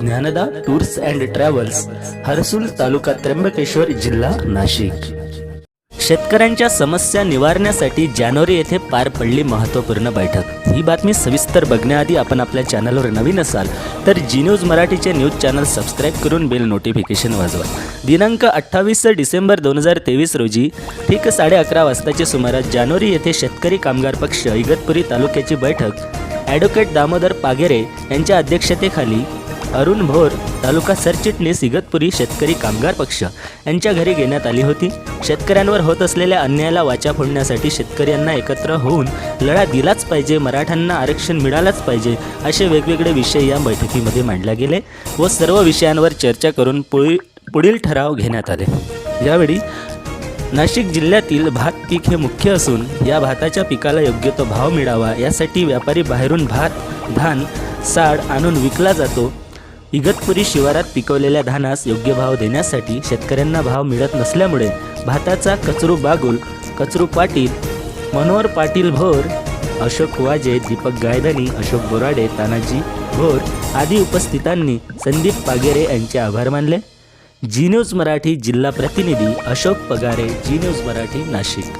Dnyanada tours and travels Harsul taluka Trimbakeshwar जिल्हा नाशिक. शेतकऱ्यांच्या समस्या निवारण्यासाठी जानेवारी येथे पार पडली महत्त्वपूर्ण बैठक. ही बातमी सविस्तर बघण्याआधी आपण आपल्या चॅनलवर नवीन असाल तर जी न्यूज मराठीचे न्यूज चॅनल सबस्क्राईब करून बेल नोटिफिकेशन वाजवा. दिनांक अठ्ठावीस डिसेंबर दोन हजार तेवीस रोजी ठीक साडे अकरा वाजताच्या सुमारास जानेवारी येथे शेतकरी कामगार पक्ष इगतपुरी तालुक्याची बैठक. ॲडव्होकेट दामोदर पागेरे यांच्या अध्यक्षतेखाली अरुण भोर तालुका सरचिटणीस इगतपुरी शेतकरी कामगार पक्ष. यांच्या घरी घेण्यात आली होती. शेतकऱ्यांवर होत असलेल्या अन्यायाला वाचा फोडण्यासाठी शेतकऱ्यांना एकत्र होऊन लढा दिलाच पाहिजे मराठ्यांना आरक्षण मिळालाच पाहिजे असे वेगवेगळे विषय या बैठकीमध्ये मांडले गेले व सर्व विषयांवर चर्चा करून पुढील पुढील ठराव घेण्यात आले. यावेळी नाशिक जिल्ह्यातील भात पीक हे मुख्य असून या भाताच्या पिकाला योग्य तो भाव मिळावा यासाठी व्यापारी बाहेरून भात धान साड आणून विकला जातो. इगतपुरी शिवारात पिकवलेल्या धानास योग्य भाव देण्यासाठी शेतकऱ्यांना भाव मिळत नसल्यामुळे भाताचा कचरू बागुल कचरू पाटील मनोहर पाटील भोर अशोक वाजे दीपक गायधनी अशोक बोराडे तानाजी भोर आदी उपस्थितांनी संदीप पागेरे यांचे आभार मानले. जी न्यूज मराठी जिल्हा प्रतिनिधी अशोक पगारे जी न्यूज मराठी नाशिक.